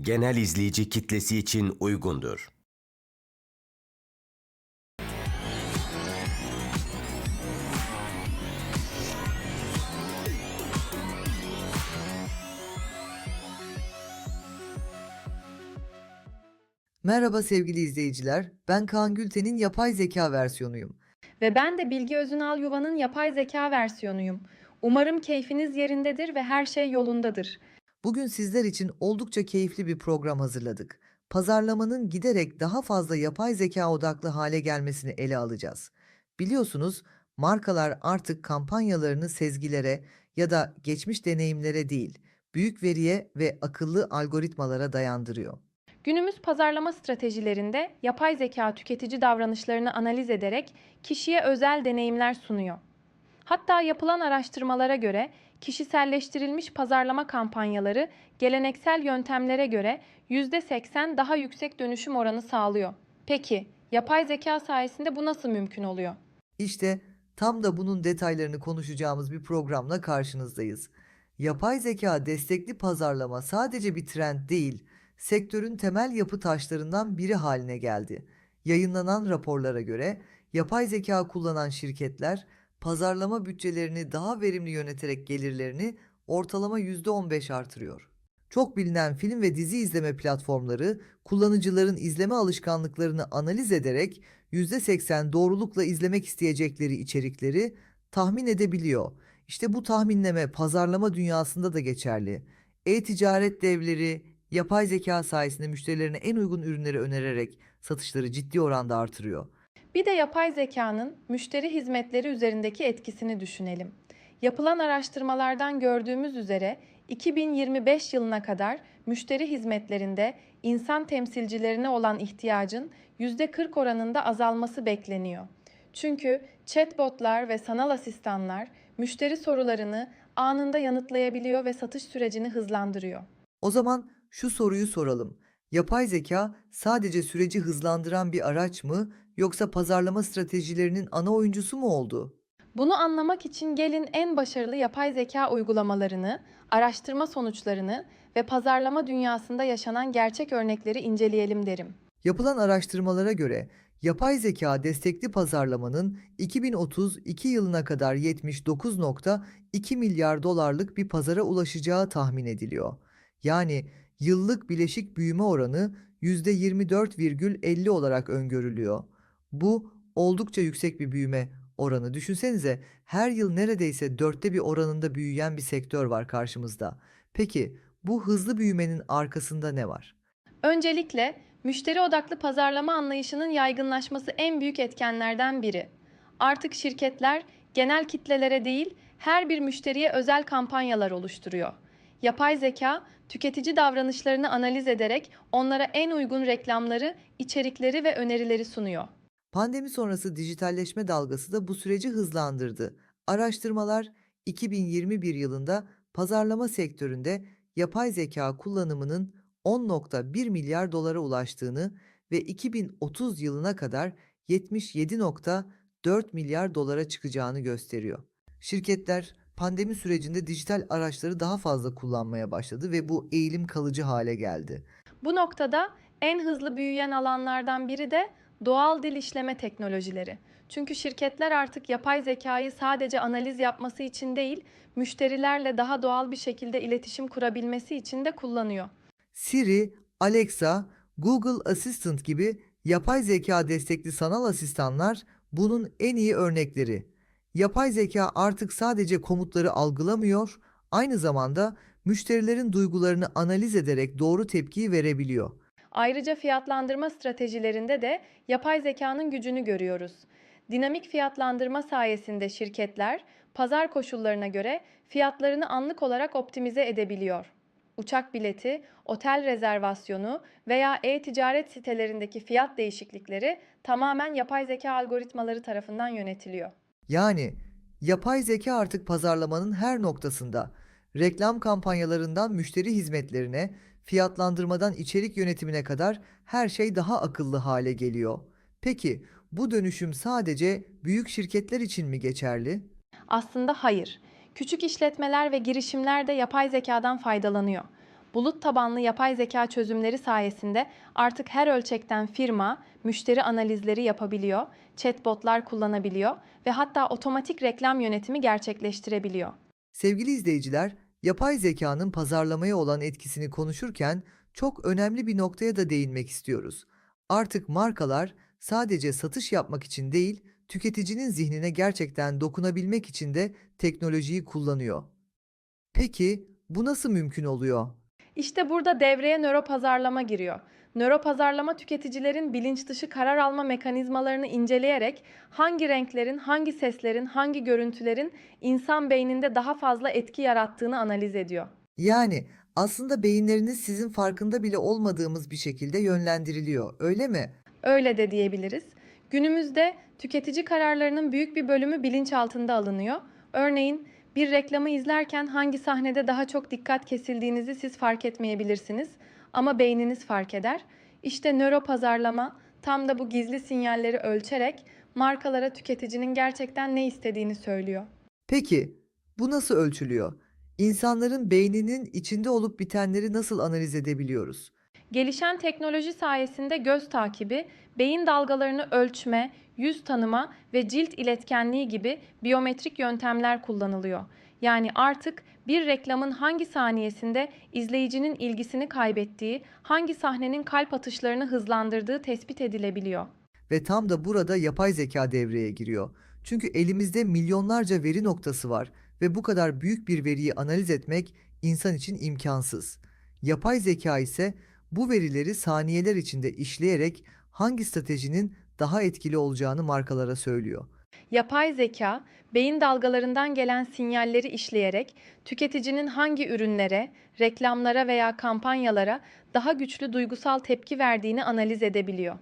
genel izleyici kitlesi için uygundur. Merhaba sevgili izleyiciler. Ben Kaan Gülten'in yapay zeka versiyonuyum. Ve ben de Bilgi Özünal Yuva'nın yapay zeka versiyonuyum. Umarım keyfiniz yerindedir ve her şey yolundadır. Bugün sizler için oldukça keyifli bir program hazırladık. Pazarlamanın giderek daha fazla yapay zeka odaklı hale gelmesini ele alacağız. Biliyorsunuz, markalar artık kampanyalarını sezgilere ya da geçmiş deneyimlere değil, büyük veriye ve akıllı algoritmalara dayandırıyor. Günümüz pazarlama stratejilerinde yapay zeka tüketici davranışlarını analiz ederek kişiye özel deneyimler sunuyor. Hatta yapılan araştırmalara göre kişiselleştirilmiş pazarlama kampanyaları geleneksel yöntemlere göre %80 daha yüksek dönüşüm oranı sağlıyor. Peki, yapay zeka sayesinde bu nasıl mümkün oluyor? İşte tam da bunun detaylarını konuşacağımız bir programla karşınızdayız. Yapay zeka destekli pazarlama sadece bir trend değil, sektörün temel yapı taşlarından biri haline geldi. Yayınlanan raporlara göre yapay zeka kullanan şirketler pazarlama bütçelerini daha verimli yöneterek gelirlerini ortalama %15 artırıyor. Çok bilinen film ve dizi izleme platformları kullanıcıların izleme alışkanlıklarını analiz ederek %80 doğrulukla izlemek isteyecekleri içerikleri tahmin edebiliyor. İşte bu tahminleme pazarlama dünyasında da geçerli. E-ticaret devleri yapay zeka sayesinde müşterilerine en uygun ürünleri önererek satışları ciddi oranda artırıyor. Bir de yapay zekanın müşteri hizmetleri üzerindeki etkisini düşünelim. Yapılan araştırmalardan gördüğümüz üzere 2025 yılına kadar müşteri hizmetlerinde insan temsilcilerine olan ihtiyacın %40 oranında azalması bekleniyor. Çünkü chatbotlar ve sanal asistanlar müşteri sorularını anında yanıtlayabiliyor ve satış sürecini hızlandırıyor. O zaman şu soruyu soralım. Yapay zeka sadece süreci hızlandıran bir araç mı yoksa pazarlama stratejilerinin ana oyuncusu mu oldu? Bunu anlamak için gelin en başarılı yapay zeka uygulamalarını, araştırma sonuçlarını ve pazarlama dünyasında yaşanan gerçek örnekleri inceleyelim derim. Yapılan araştırmalara göre yapay zeka destekli pazarlamanın 2032 yılına kadar 79.2 milyar dolarlık bir pazara ulaşacağı tahmin ediliyor. Yani yıllık bileşik büyüme oranı %24,50 olarak öngörülüyor. Bu oldukça yüksek bir büyüme oranı. Düşünsenize her yıl neredeyse dörtte bir oranında büyüyen bir sektör var karşımızda. Peki bu hızlı büyümenin arkasında ne var? Öncelikle müşteri odaklı pazarlama anlayışının yaygınlaşması en büyük etkenlerden biri. Artık şirketler genel kitlelere değil, her bir müşteriye özel kampanyalar oluşturuyor. Yapay zeka, tüketici davranışlarını analiz ederek onlara en uygun reklamları, içerikleri ve önerileri sunuyor. Pandemi sonrası dijitalleşme dalgası da bu süreci hızlandırdı. Araştırmalar 2021 yılında pazarlama sektöründe yapay zeka kullanımının 10.1 milyar dolara ulaştığını ve 2030 yılına kadar 77.4 milyar dolara çıkacağını gösteriyor. Şirketler pandemi sürecinde dijital araçları daha fazla kullanmaya başladı ve bu eğilim kalıcı hale geldi. Bu noktada en hızlı büyüyen alanlardan biri de doğal dil işleme teknolojileri. Çünkü şirketler artık yapay zekayı sadece analiz yapması için değil, müşterilerle daha doğal bir şekilde iletişim kurabilmesi için de kullanıyor. Siri, Alexa, Google Assistant gibi yapay zeka destekli sanal asistanlar bunun en iyi örnekleri. Yapay zeka artık sadece komutları algılamıyor, aynı zamanda müşterilerin duygularını analiz ederek doğru tepkiyi verebiliyor. Ayrıca fiyatlandırma stratejilerinde de yapay zekanın gücünü görüyoruz. Dinamik fiyatlandırma sayesinde şirketler pazar koşullarına göre fiyatlarını anlık olarak optimize edebiliyor. Uçak bileti, otel rezervasyonu veya e-ticaret sitelerindeki fiyat değişiklikleri tamamen yapay zeka algoritmaları tarafından yönetiliyor. Yani yapay zeka artık pazarlamanın her noktasında. Reklam kampanyalarından müşteri hizmetlerine, fiyatlandırmadan içerik yönetimine kadar her şey daha akıllı hale geliyor. Peki bu dönüşüm sadece büyük şirketler için mi geçerli? Aslında hayır. Küçük işletmeler ve girişimler de yapay zekadan faydalanıyor. Bulut tabanlı yapay zeka çözümleri sayesinde artık her ölçekten firma müşteri analizleri yapabiliyor, chatbotlar kullanabiliyor ve hatta otomatik reklam yönetimi gerçekleştirebiliyor. Sevgili izleyiciler, yapay zekanın pazarlamaya olan etkisini konuşurken çok önemli bir noktaya da değinmek istiyoruz. Artık markalar sadece satış yapmak için değil, tüketicinin zihnine gerçekten dokunabilmek için de teknolojiyi kullanıyor. Peki bu nasıl mümkün oluyor? İşte burada devreye nöro pazarlama giriyor. Nöro pazarlama tüketicilerin bilinç dışı karar alma mekanizmalarını inceleyerek hangi renklerin, hangi seslerin, hangi görüntülerin insan beyninde daha fazla etki yarattığını analiz ediyor. Yani aslında beyinleriniz sizin farkında bile olmadığımız bir şekilde yönlendiriliyor, öyle mi? Öyle de diyebiliriz. Günümüzde tüketici kararlarının büyük bir bölümü bilinçaltında alınıyor. Örneğin bir reklamı izlerken hangi sahnede daha çok dikkat kesildiğinizi siz fark etmeyebilirsiniz ama beyniniz fark eder. İşte nöro pazarlama tam da bu gizli sinyalleri ölçerek markalara tüketicinin gerçekten ne istediğini söylüyor. Peki bu nasıl ölçülüyor? İnsanların beyninin içinde olup bitenleri nasıl analiz edebiliyoruz? Gelişen teknoloji sayesinde göz takibi, beyin dalgalarını ölçme, yüz tanıma ve cilt iletkenliği gibi biyometrik yöntemler kullanılıyor. Yani artık bir reklamın hangi saniyesinde izleyicinin ilgisini kaybettiği, hangi sahnenin kalp atışlarını hızlandırdığı tespit edilebiliyor. Ve tam da burada yapay zeka devreye giriyor. Çünkü elimizde milyonlarca veri noktası var ve bu kadar büyük bir veriyi analiz etmek insan için imkansız. Yapay zeka ise bu verileri saniyeler içinde işleyerek hangi stratejinin daha etkili olacağını markalara söylüyor. Yapay zeka, beyin dalgalarından gelen sinyalleri işleyerek tüketicinin hangi ürünlere, reklamlara veya kampanyalara daha güçlü duygusal tepki verdiğini analiz edebiliyor.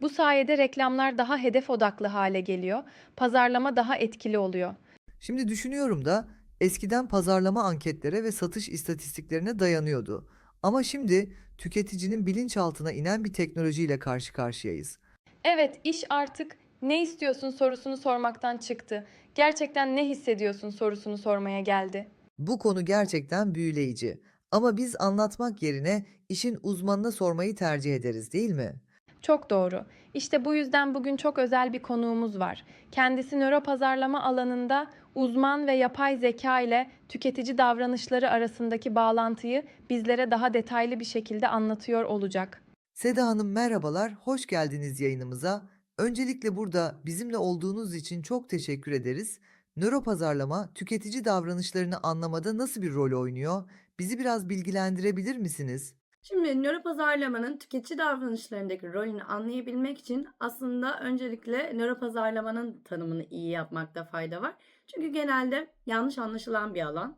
Bu sayede reklamlar daha hedef odaklı hale geliyor, pazarlama daha etkili oluyor. Şimdi düşünüyorum da eskiden pazarlama anketlere ve satış istatistiklerine dayanıyordu. Ama şimdi tüketicinin bilinçaltına inen bir teknolojiyle karşı karşıyayız. Evet, iş artık ne istiyorsun sorusunu sormaktan çıktı. Gerçekten ne hissediyorsun sorusunu sormaya geldi. Bu konu gerçekten büyüleyici. Ama biz anlatmak yerine işin uzmanına sormayı tercih ederiz, değil mi? Çok doğru. İşte bu yüzden bugün çok özel bir konuğumuz var. Kendisi nöro pazarlama alanında uzman ve yapay zeka ile tüketici davranışları arasındaki bağlantıyı bizlere daha detaylı bir şekilde anlatıyor olacak. Seda Hanım merhabalar, hoş geldiniz yayınımıza. Öncelikle burada bizimle olduğunuz için çok teşekkür ederiz. Nöro pazarlama tüketici davranışlarını anlamada nasıl bir rol oynuyor? Bizi biraz bilgilendirebilir misiniz? Şimdi nöro pazarlamanın tüketici davranışlarındaki rolünü anlayabilmek için aslında öncelikle nöro pazarlamanın tanımını iyi yapmakta fayda var. Çünkü genelde yanlış anlaşılan bir alan.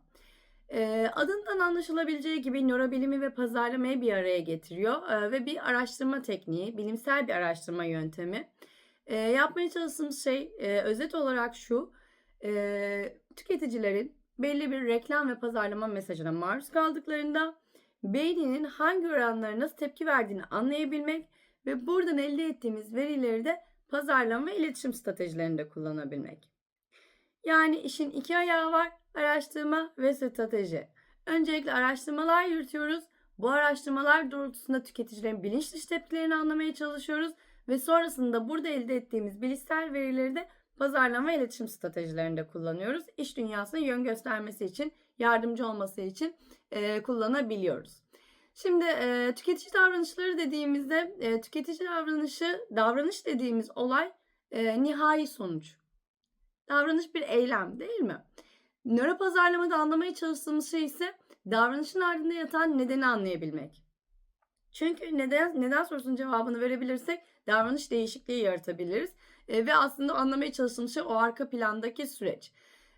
Adından anlaşılabileceği gibi nörobilimi ve pazarlamayı bir araya getiriyor ve bir araştırma tekniği, bilimsel bir araştırma yöntemi. Yapmaya çalıştığımız şey özet olarak şu, tüketicilerin belli bir reklam ve pazarlama mesajına maruz kaldıklarında beyninin hangi oranlara nasıl tepki verdiğini anlayabilmek ve buradan elde ettiğimiz verileri de pazarlama ve iletişim stratejilerinde kullanabilmek. Yani işin iki ayağı var. Araştırma ve strateji. Öncelikle araştırmalar yürütüyoruz. Bu araştırmalar doğrultusunda tüketicilerin bilinç dışı tepkilerini anlamaya çalışıyoruz ve sonrasında burada elde ettiğimiz bilişsel verileri de pazarlama iletişim stratejilerinde kullanıyoruz. İş dünyasına yön göstermesi için, yardımcı olması için e, kullanabiliyoruz. Şimdi e, tüketici davranışları dediğimizde e, tüketici davranışı, davranış dediğimiz olay e, nihai sonuç. Davranış bir eylem değil mi? Nöro pazarlamada anlamaya çalıştığımız şey ise davranışın ardında yatan nedeni anlayabilmek. Çünkü neden neden sorusunun cevabını verebilirsek davranış değişikliği yaratabiliriz. E, ve aslında anlamaya çalıştığımız şey o arka plandaki süreç.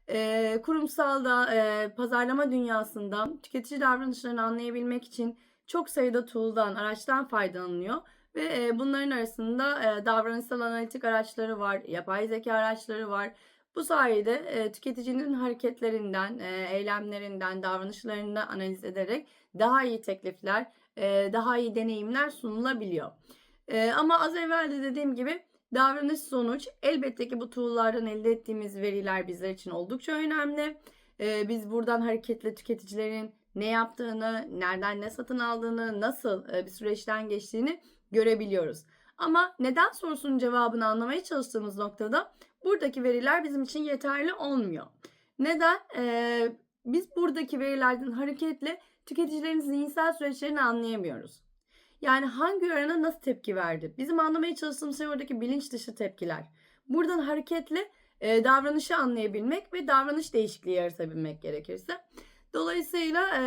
E, kurumsalda, e, pazarlama dünyasında tüketici davranışlarını anlayabilmek için çok sayıda tool'dan, araçtan faydalanılıyor. Ve e, bunların arasında e, davranışsal analitik araçları var, yapay zeka araçları var. Bu sayede e, tüketicinin hareketlerinden, e, eylemlerinden, davranışlarından analiz ederek daha iyi teklifler, e, daha iyi deneyimler sunulabiliyor. E, ama az evvel de dediğim gibi davranış sonuç elbette ki bu tool'lardan elde ettiğimiz veriler bizler için oldukça önemli. E, biz buradan hareketle tüketicilerin ne yaptığını, nereden ne satın aldığını, nasıl bir süreçten geçtiğini görebiliyoruz. Ama neden sorusunun cevabını anlamaya çalıştığımız noktada buradaki veriler bizim için yeterli olmuyor. Neden? Ee, biz buradaki verilerden hareketle tüketicilerin zihinsel süreçlerini anlayamıyoruz. Yani hangi ürüne nasıl tepki verdi? Bizim anlamaya çalıştığımız şey oradaki bilinç dışı tepkiler. Buradan hareketle e, davranışı anlayabilmek ve davranış değişikliği yaratabilmek gerekirse. Dolayısıyla e,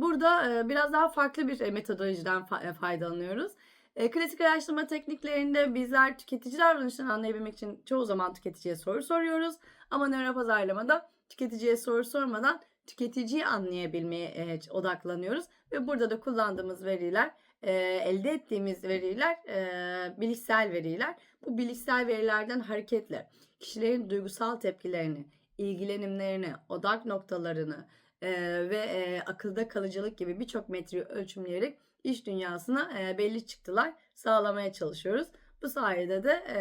burada e, biraz daha farklı bir metodolojiden fa- e, faydalanıyoruz. E, klasik araştırma tekniklerinde bizler tüketici davranışlarını anlayabilmek için çoğu zaman tüketiciye soru soruyoruz. Ama nöropazarlamada tüketiciye soru sormadan tüketiciyi anlayabilmeye e, odaklanıyoruz. Ve burada da kullandığımız veriler, e, elde ettiğimiz veriler e, bilişsel veriler. Bu bilişsel verilerden hareketle kişilerin duygusal tepkilerini, ilgilenimlerini, odak noktalarını e, ve e, akılda kalıcılık gibi birçok metreyi ölçümleyerek iş dünyasına e, belli çıktılar sağlamaya çalışıyoruz. Bu sayede de e,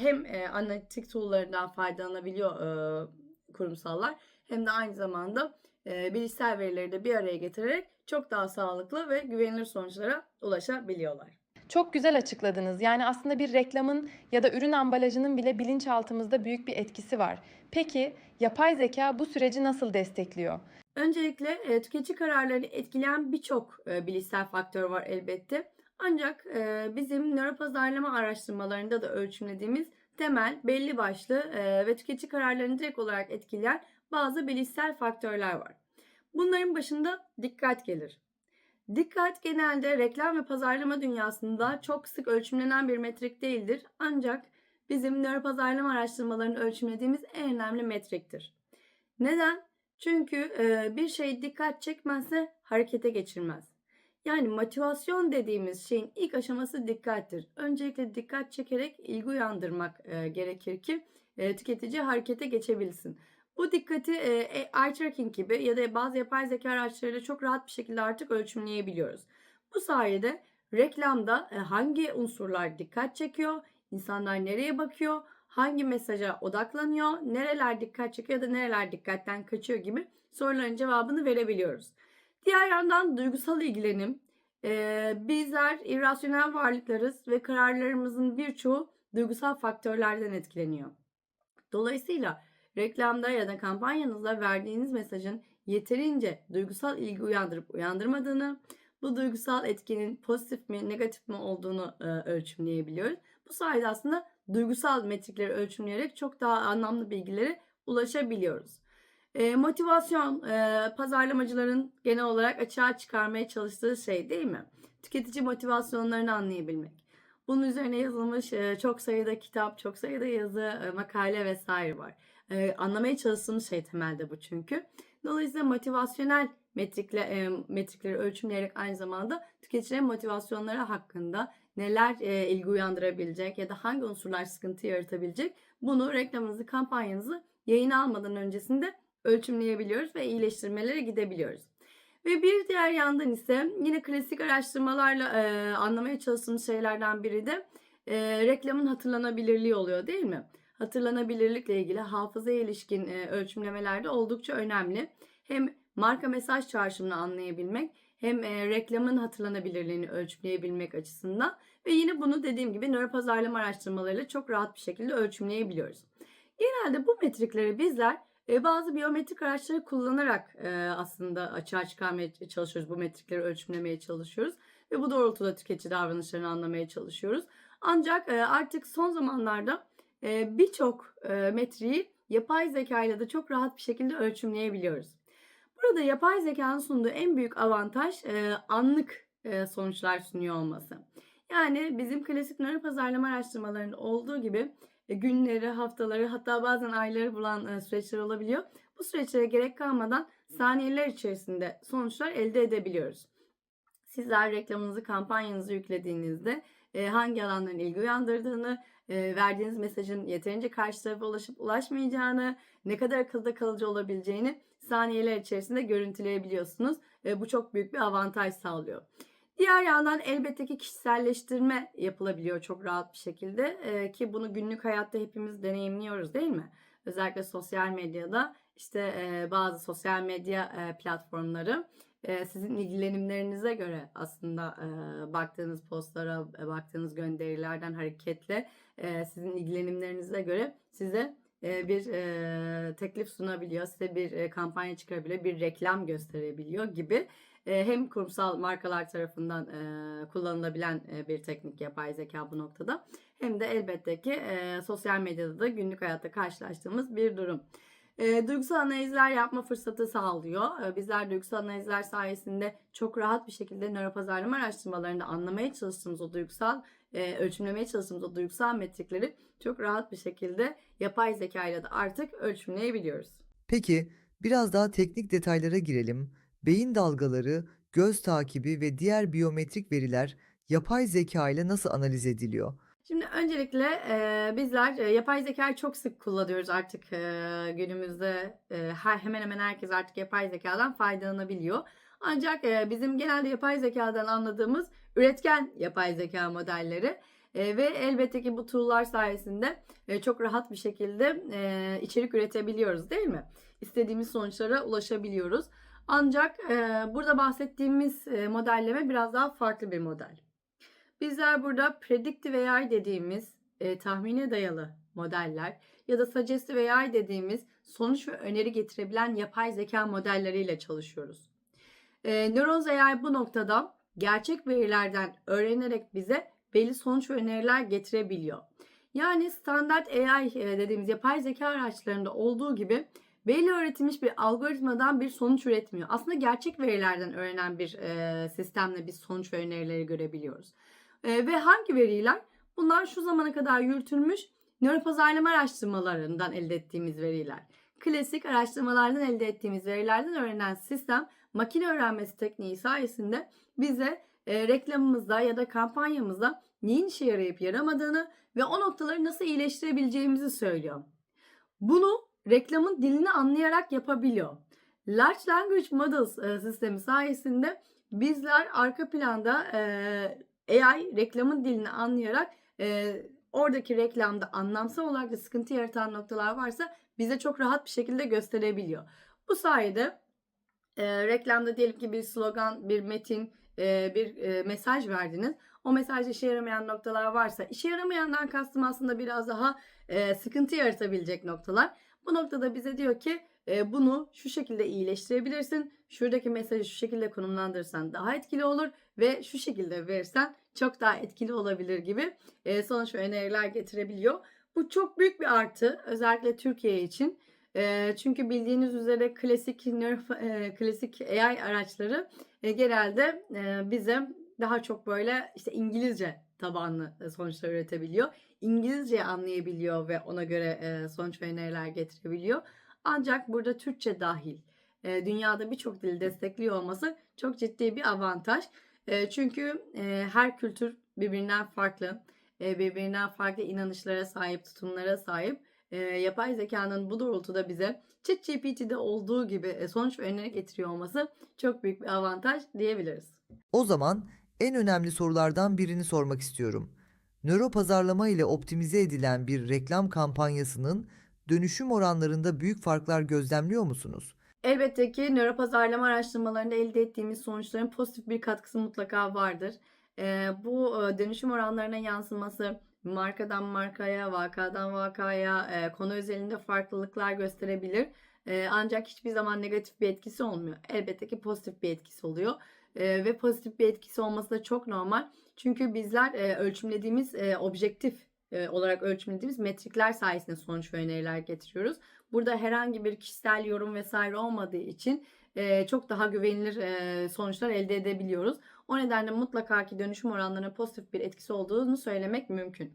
hem e, analitik tool'larından faydalanabiliyor e, kurumsallar hem de aynı zamanda e, bilişsel verileri de bir araya getirerek çok daha sağlıklı ve güvenilir sonuçlara ulaşabiliyorlar. Çok güzel açıkladınız. Yani aslında bir reklamın ya da ürün ambalajının bile bilinçaltımızda büyük bir etkisi var. Peki yapay zeka bu süreci nasıl destekliyor? Öncelikle e, tüketici kararlarını etkileyen birçok e, bilişsel faktör var elbette. Ancak e, bizim nöropazarlama araştırmalarında da ölçümlediğimiz temel, belli başlı e, ve tüketici kararlarını direkt olarak etkileyen bazı bilişsel faktörler var. Bunların başında dikkat gelir. Dikkat genelde reklam ve pazarlama dünyasında çok sık ölçümlenen bir metrik değildir. Ancak bizim nöropazarlama araştırmalarını ölçümlediğimiz en önemli metriktir. Neden? Çünkü bir şey dikkat çekmezse harekete geçirmez. Yani motivasyon dediğimiz şeyin ilk aşaması dikkattir. Öncelikle dikkat çekerek ilgi uyandırmak gerekir ki tüketici harekete geçebilsin. Bu dikkati e, eye tracking gibi ya da bazı yapay zeka araçlarıyla çok rahat bir şekilde artık ölçümleyebiliyoruz. Bu sayede reklamda hangi unsurlar dikkat çekiyor, insanlar nereye bakıyor, hangi mesaja odaklanıyor, nereler dikkat çekiyor ya da nereler dikkatten kaçıyor gibi soruların cevabını verebiliyoruz. Diğer yandan duygusal ilgilenim. Ee, bizler irrasyonel varlıklarız ve kararlarımızın birçoğu duygusal faktörlerden etkileniyor. Dolayısıyla reklamda ya da kampanyanızda verdiğiniz mesajın yeterince duygusal ilgi uyandırıp uyandırmadığını, bu duygusal etkinin pozitif mi negatif mi olduğunu e, ölçümleyebiliyoruz. Bu sayede aslında duygusal metrikleri ölçümleyerek çok daha anlamlı bilgilere ulaşabiliyoruz. E, motivasyon e, pazarlamacıların genel olarak açığa çıkarmaya çalıştığı şey değil mi? Tüketici motivasyonlarını anlayabilmek. Bunun üzerine yazılmış e, çok sayıda kitap, çok sayıda yazı, e, makale vesaire var. E, anlamaya çalıştığımız şey temelde bu çünkü. Dolayısıyla motivasyonel metrikle, e, metrikleri ölçümleyerek aynı zamanda tüketicilerin motivasyonları hakkında neler e, ilgi uyandırabilecek ya da hangi unsurlar sıkıntı yaratabilecek bunu reklamınızı, kampanyanızı yayın almadan öncesinde ölçümleyebiliyoruz ve iyileştirmelere gidebiliyoruz. Ve bir diğer yandan ise yine klasik araştırmalarla e, anlamaya çalıştığımız şeylerden biri de e, reklamın hatırlanabilirliği oluyor değil mi? Hatırlanabilirlikle ilgili hafızaya ilişkin e, ölçümlemelerde oldukça önemli. Hem marka mesaj çağrışımını anlayabilmek hem e, reklamın hatırlanabilirliğini ölçümleyebilmek açısından ve yine bunu dediğim gibi nöropazarlama araştırmalarıyla çok rahat bir şekilde ölçümleyebiliyoruz. Genelde bu metrikleri bizler e, bazı biyometrik araçları kullanarak e, aslında açığa çıkarmaya çalışıyoruz. Bu metrikleri ölçümlemeye çalışıyoruz. Ve bu doğrultuda tüketici davranışlarını anlamaya çalışıyoruz. Ancak e, artık son zamanlarda e, birçok e, metriği yapay zeka ile de çok rahat bir şekilde ölçümleyebiliyoruz. Burada yapay zekanın sunduğu en büyük avantaj e, anlık e, sonuçlar sunuyor olması. Yani bizim klasik nöro pazarlama araştırmalarında olduğu gibi e, günleri, haftaları hatta bazen ayları bulan e, süreçler olabiliyor. Bu süreçlere gerek kalmadan saniyeler içerisinde sonuçlar elde edebiliyoruz. Sizler reklamınızı, kampanyanızı yüklediğinizde e, hangi alanların ilgi uyandırdığını, verdiğiniz mesajın yeterince karşı tarafa ulaşıp ulaşmayacağını, ne kadar akılda kalıcı olabileceğini saniyeler içerisinde görüntüleyebiliyorsunuz. Bu çok büyük bir avantaj sağlıyor. Diğer yandan elbette ki kişiselleştirme yapılabiliyor çok rahat bir şekilde ee, ki bunu günlük hayatta hepimiz deneyimliyoruz değil mi? Özellikle sosyal medyada işte e, bazı sosyal medya e, platformları e, sizin ilgilenimlerinize göre aslında e, baktığınız postlara, e, baktığınız gönderilerden hareketle e, sizin ilgilenimlerinize göre size e, bir e, teklif sunabiliyor, size bir e, kampanya çıkarabiliyor, bir reklam gösterebiliyor gibi e, hem kurumsal markalar tarafından e, kullanılabilen e, bir teknik yapay zeka bu noktada hem de elbette ki e, sosyal medyada da günlük hayatta karşılaştığımız bir durum. E, duygusal analizler yapma fırsatı sağlıyor. E, bizler duygusal analizler sayesinde çok rahat bir şekilde nöropazarlama araştırmalarında anlamaya çalıştığımız o duygusal, e, ölçümlemeye çalıştığımız o duygusal metrikleri çok rahat bir şekilde yapay zeka ile de artık ölçümleyebiliyoruz. Peki biraz daha teknik detaylara girelim. Beyin dalgaları, göz takibi ve diğer biyometrik veriler yapay zeka ile nasıl analiz ediliyor? Şimdi öncelikle e, bizler e, yapay zekayı çok sık kullanıyoruz artık e, günümüzde e, her hemen hemen herkes artık yapay zekadan faydalanabiliyor. Ancak e, bizim genelde yapay zekadan anladığımız üretken yapay zeka modelleri e, ve elbette ki bu tool'lar sayesinde e, çok rahat bir şekilde e, içerik üretebiliyoruz değil mi? İstediğimiz sonuçlara ulaşabiliyoruz. Ancak e, burada bahsettiğimiz e, modelleme biraz daha farklı bir model. Bizler burada predictive AI dediğimiz e, tahmine dayalı modeller ya da suggestive AI dediğimiz sonuç ve öneri getirebilen yapay zeka modelleriyle çalışıyoruz. E, Neurons AI bu noktada gerçek verilerden öğrenerek bize belli sonuç öneriler getirebiliyor. Yani standart AI e, dediğimiz yapay zeka araçlarında olduğu gibi belli öğretilmiş bir algoritmadan bir sonuç üretmiyor. Aslında gerçek verilerden öğrenen bir e, sistemle biz sonuç ve önerileri görebiliyoruz. E, ve hangi veriler? Bunlar şu zamana kadar yürütülmüş nöropazarlama araştırmalarından elde ettiğimiz veriler. Klasik araştırmalardan elde ettiğimiz verilerden öğrenen sistem makine öğrenmesi tekniği sayesinde bize e, reklamımızda ya da kampanyamızda neyin işe yarayıp yaramadığını ve o noktaları nasıl iyileştirebileceğimizi söylüyor. Bunu reklamın dilini anlayarak yapabiliyor. Large Language Models e, sistemi sayesinde bizler arka planda e, AI reklamın dilini anlayarak e, oradaki reklamda anlamsal olarak da sıkıntı yaratan noktalar varsa bize çok rahat bir şekilde gösterebiliyor. Bu sayede e, reklamda diyelim ki bir slogan, bir metin, e, bir e, mesaj verdiniz. O mesajda işe yaramayan noktalar varsa, işe yaramayandan kastım aslında biraz daha e, sıkıntı yaratabilecek noktalar. Bu noktada bize diyor ki e, bunu şu şekilde iyileştirebilirsin. Şuradaki mesajı şu şekilde konumlandırırsan daha etkili olur ve şu şekilde verirsen çok daha etkili olabilir gibi e, sonuç ve öneriler getirebiliyor. Bu çok büyük bir artı özellikle Türkiye için. Çünkü bildiğiniz üzere klasik e, klasik AI araçları genelde bize daha çok böyle işte İngilizce tabanlı sonuçlar üretebiliyor. İngilizce anlayabiliyor ve ona göre e, sonuç ve öneriler getirebiliyor. Ancak burada Türkçe dahil dünyada birçok dili destekliyor olması çok ciddi bir avantaj. Çünkü her kültür birbirinden farklı, birbirinden farklı inanışlara sahip, tutumlara sahip. E, yapay zekanın bu doğrultuda bize ChatGPT'de olduğu gibi e, sonuç ve öneri getiriyor olması çok büyük bir avantaj diyebiliriz. O zaman en önemli sorulardan birini sormak istiyorum. Nöro pazarlama ile optimize edilen bir reklam kampanyasının dönüşüm oranlarında büyük farklar gözlemliyor musunuz? Elbette ki nöropazarlama araştırmalarında elde ettiğimiz sonuçların pozitif bir katkısı mutlaka vardır. Bu dönüşüm oranlarına yansıması markadan markaya, vakadan vakaya, konu özelinde farklılıklar gösterebilir. Ancak hiçbir zaman negatif bir etkisi olmuyor. Elbette ki pozitif bir etkisi oluyor. Ve pozitif bir etkisi olması da çok normal. Çünkü bizler ölçümlediğimiz objektif olarak ölçümlediğimiz metrikler sayesinde sonuç ve öneriler getiriyoruz. Burada herhangi bir kişisel yorum vesaire olmadığı için e, çok daha güvenilir e, sonuçlar elde edebiliyoruz. O nedenle mutlaka ki dönüşüm oranlarına pozitif bir etkisi olduğunu söylemek mümkün.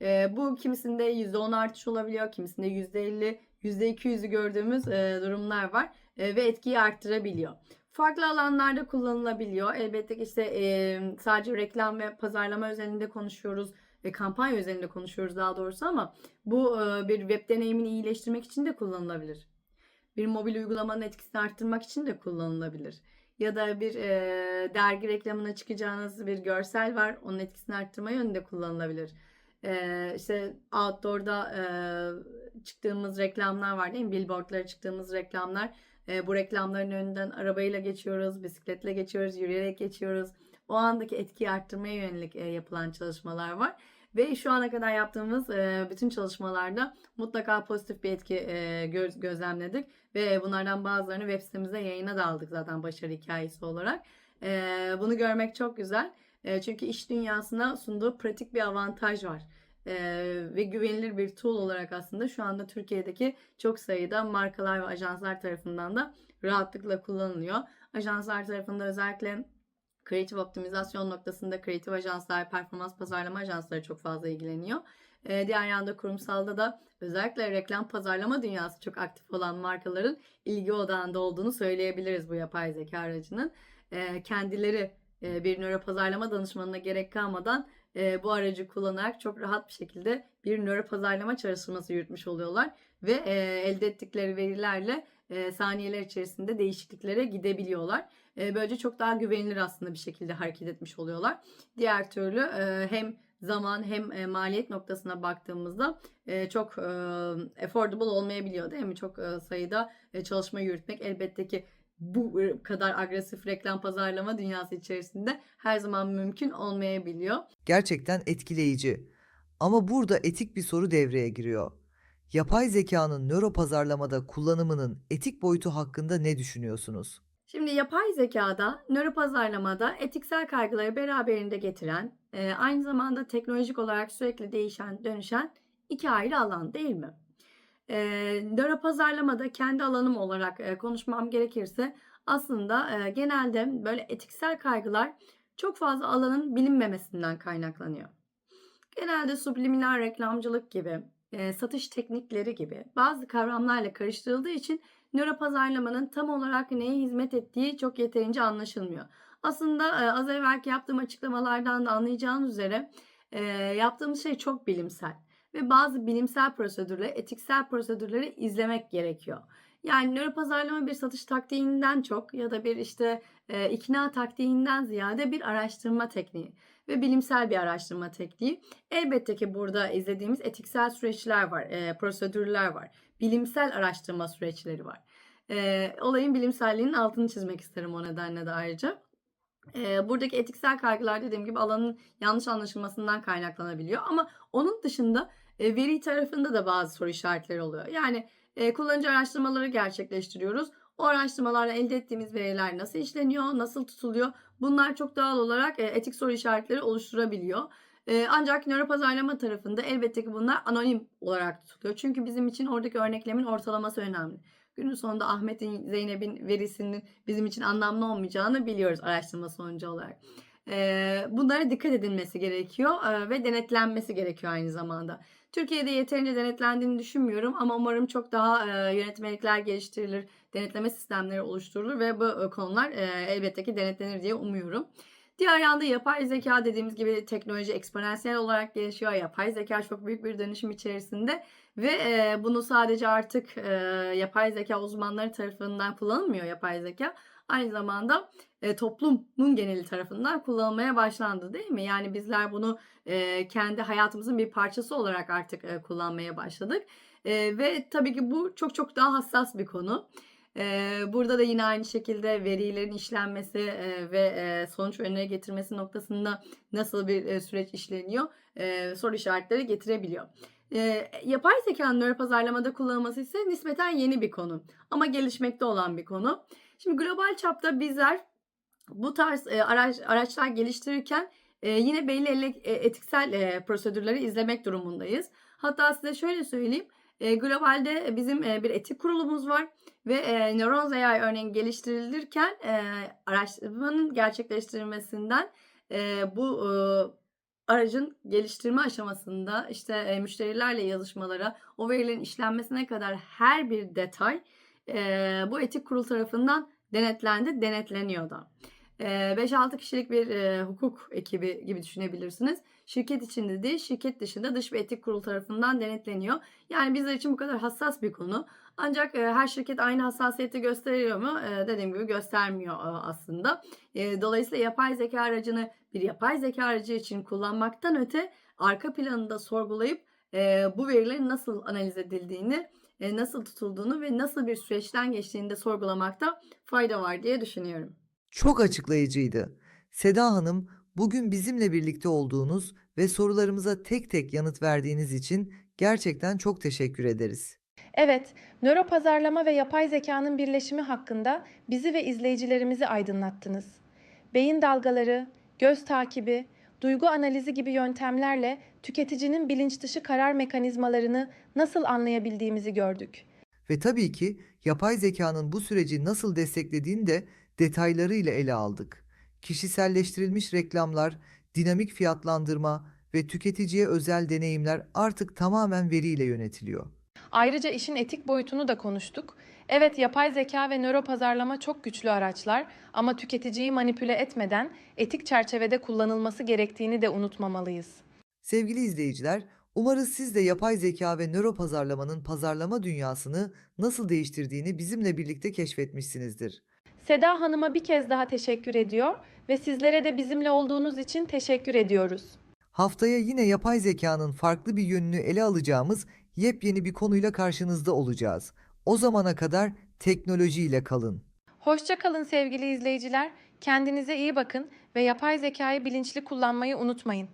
E, bu kimisinde %10 artış olabiliyor, kimisinde %50, %200'ü gördüğümüz e, durumlar var e, ve etkiyi arttırabiliyor. Farklı alanlarda kullanılabiliyor. Elbette ki işte e, sadece reklam ve pazarlama özelinde konuşuyoruz ve kampanya üzerinde konuşuyoruz daha doğrusu ama bu e, bir web deneyimini iyileştirmek için de kullanılabilir. Bir mobil uygulamanın etkisini arttırmak için de kullanılabilir. Ya da bir e, dergi reklamına çıkacağınız bir görsel var. Onun etkisini arttırma yönünde kullanılabilir. E, işte outdoor'da e, çıktığımız reklamlar var değil mi? Billboardlara çıktığımız reklamlar. E, bu reklamların önünden arabayla geçiyoruz, bisikletle geçiyoruz, yürüyerek geçiyoruz. O andaki etkiyi arttırmaya yönelik e, yapılan çalışmalar var. Ve şu ana kadar yaptığımız bütün çalışmalarda mutlaka pozitif bir etki göz, gözlemledik. Ve bunlardan bazılarını web sitemize yayına da aldık zaten başarı hikayesi olarak. Bunu görmek çok güzel. Çünkü iş dünyasına sunduğu pratik bir avantaj var. Ve güvenilir bir tool olarak aslında şu anda Türkiye'deki çok sayıda markalar ve ajanslar tarafından da rahatlıkla kullanılıyor. Ajanslar tarafında özellikle kreatif optimizasyon noktasında kreatif ajanslar, performans pazarlama ajansları çok fazla ilgileniyor. Ee, diğer yanda kurumsalda da özellikle reklam pazarlama dünyası çok aktif olan markaların ilgi odağında olduğunu söyleyebiliriz bu yapay zeka aracının. Ee, kendileri e, bir nöro pazarlama danışmanına gerek kalmadan e, bu aracı kullanarak çok rahat bir şekilde bir nöro pazarlama çalışması yürütmüş oluyorlar ve e, elde ettikleri verilerle e, saniyeler içerisinde değişikliklere gidebiliyorlar. E, böylece çok daha güvenilir aslında bir şekilde hareket etmiş oluyorlar. Diğer türlü e, hem zaman hem e, maliyet noktasına baktığımızda e, çok e, affordable olmayabiliyor değil mi? Çok e, sayıda e, çalışma yürütmek elbette ki bu kadar agresif reklam pazarlama dünyası içerisinde her zaman mümkün olmayabiliyor. Gerçekten etkileyici. Ama burada etik bir soru devreye giriyor. Yapay zekanın nöro pazarlamada kullanımının etik boyutu hakkında ne düşünüyorsunuz? Şimdi yapay zekada, nöropazarlamada etiksel kaygıları beraberinde getiren, e, aynı zamanda teknolojik olarak sürekli değişen, dönüşen iki ayrı alan değil mi? E, nöropazarlamada kendi alanım olarak e, konuşmam gerekirse aslında e, genelde böyle etiksel kaygılar çok fazla alanın bilinmemesinden kaynaklanıyor. Genelde subliminal reklamcılık gibi, satış teknikleri gibi bazı kavramlarla karıştırıldığı için nöropazarlamanın tam olarak neye hizmet ettiği çok yeterince anlaşılmıyor. Aslında az evvelki yaptığım açıklamalardan da anlayacağınız üzere yaptığımız şey çok bilimsel ve bazı bilimsel prosedürleri, etiksel prosedürleri izlemek gerekiyor. Yani nöropazarlama bir satış taktiğinden çok ya da bir işte e, ikna taktiğinden ziyade bir araştırma tekniği ve bilimsel bir araştırma tekniği. Elbette ki burada izlediğimiz etiksel süreçler var, e, prosedürler var, bilimsel araştırma süreçleri var. E, olayın bilimselliğinin altını çizmek isterim o nedenle de ayrıca. E, buradaki etiksel kaygılar dediğim gibi alanın yanlış anlaşılmasından kaynaklanabiliyor ama onun dışında e, veri tarafında da bazı soru işaretleri oluyor. Yani e, kullanıcı araştırmaları gerçekleştiriyoruz. O araştırmalarla elde ettiğimiz veriler nasıl işleniyor, nasıl tutuluyor? Bunlar çok doğal olarak e, etik soru işaretleri oluşturabiliyor. E, ancak nöropazarlama tarafında elbette ki bunlar anonim olarak tutuluyor. Çünkü bizim için oradaki örneklemin ortalaması önemli. Günün sonunda Ahmet'in, Zeynep'in verisinin bizim için anlamlı olmayacağını biliyoruz araştırma sonucu olarak. E, bunlara dikkat edilmesi gerekiyor ve denetlenmesi gerekiyor aynı zamanda. Türkiye'de yeterince denetlendiğini düşünmüyorum ama umarım çok daha e, yönetmelikler geliştirilir, denetleme sistemleri oluşturulur ve bu e, konular e, elbette ki denetlenir diye umuyorum. Diğer yanda yapay zeka dediğimiz gibi teknoloji eksponansiyel olarak gelişiyor. Yapay zeka çok büyük bir dönüşüm içerisinde ve e, bunu sadece artık e, yapay zeka uzmanları tarafından kullanılmıyor yapay zeka. Aynı zamanda e, toplumun geneli tarafından kullanılmaya başlandı değil mi? Yani bizler bunu e, kendi hayatımızın bir parçası olarak artık e, kullanmaya başladık. E, ve tabii ki bu çok çok daha hassas bir konu. E, burada da yine aynı şekilde verilerin işlenmesi e, ve e, sonuç önüne getirmesi noktasında nasıl bir e, süreç işleniyor e, soru işaretleri getirebiliyor. E, yapay zekanın nöropazarlamada kullanılması ise nispeten yeni bir konu ama gelişmekte olan bir konu. Şimdi global çapta bizler bu tarz e, araç, araçlar geliştirirken e, yine belli ele, e, etiksel e, prosedürleri izlemek durumundayız. Hatta size şöyle söyleyeyim. E, globalde bizim e, bir etik kurulumuz var ve e, Neurons AI örneğin geliştirilirken e, araştırmanın gerçekleştirilmesinden e, bu e, aracın geliştirme aşamasında işte e, müşterilerle yazışmalara, o verilerin işlenmesine kadar her bir detay e, bu etik kurul tarafından denetlendi, denetleniyor da. 5-6 kişilik bir hukuk ekibi gibi düşünebilirsiniz. Şirket içinde değil, şirket dışında dış bir etik kurul tarafından denetleniyor. Yani bizler için bu kadar hassas bir konu. Ancak her şirket aynı hassasiyeti gösteriyor mu? E, dediğim gibi göstermiyor aslında. Dolayısıyla yapay zeka aracını bir yapay zeka aracı için kullanmaktan öte arka planında sorgulayıp bu verilerin nasıl analiz edildiğini, nasıl tutulduğunu ve nasıl bir süreçten geçtiğini de sorgulamakta fayda var diye düşünüyorum. Çok açıklayıcıydı. Seda Hanım, bugün bizimle birlikte olduğunuz ve sorularımıza tek tek yanıt verdiğiniz için gerçekten çok teşekkür ederiz. Evet, nöropazarlama ve yapay zekanın birleşimi hakkında bizi ve izleyicilerimizi aydınlattınız. Beyin dalgaları, göz takibi, duygu analizi gibi yöntemlerle tüketicinin bilinç dışı karar mekanizmalarını nasıl anlayabildiğimizi gördük. Ve tabii ki yapay zekanın bu süreci nasıl desteklediğini de detaylarıyla ele aldık. Kişiselleştirilmiş reklamlar, dinamik fiyatlandırma ve tüketiciye özel deneyimler artık tamamen veriyle yönetiliyor. Ayrıca işin etik boyutunu da konuştuk. Evet, yapay zeka ve nöropazarlama çok güçlü araçlar ama tüketiciyi manipüle etmeden etik çerçevede kullanılması gerektiğini de unutmamalıyız. Sevgili izleyiciler, umarız siz de yapay zeka ve nöro pazarlamanın pazarlama dünyasını nasıl değiştirdiğini bizimle birlikte keşfetmişsinizdir. Seda Hanım'a bir kez daha teşekkür ediyor ve sizlere de bizimle olduğunuz için teşekkür ediyoruz. Haftaya yine yapay zekanın farklı bir yönünü ele alacağımız yepyeni bir konuyla karşınızda olacağız. O zamana kadar teknolojiyle kalın. Hoşça kalın sevgili izleyiciler. Kendinize iyi bakın ve yapay zekayı bilinçli kullanmayı unutmayın.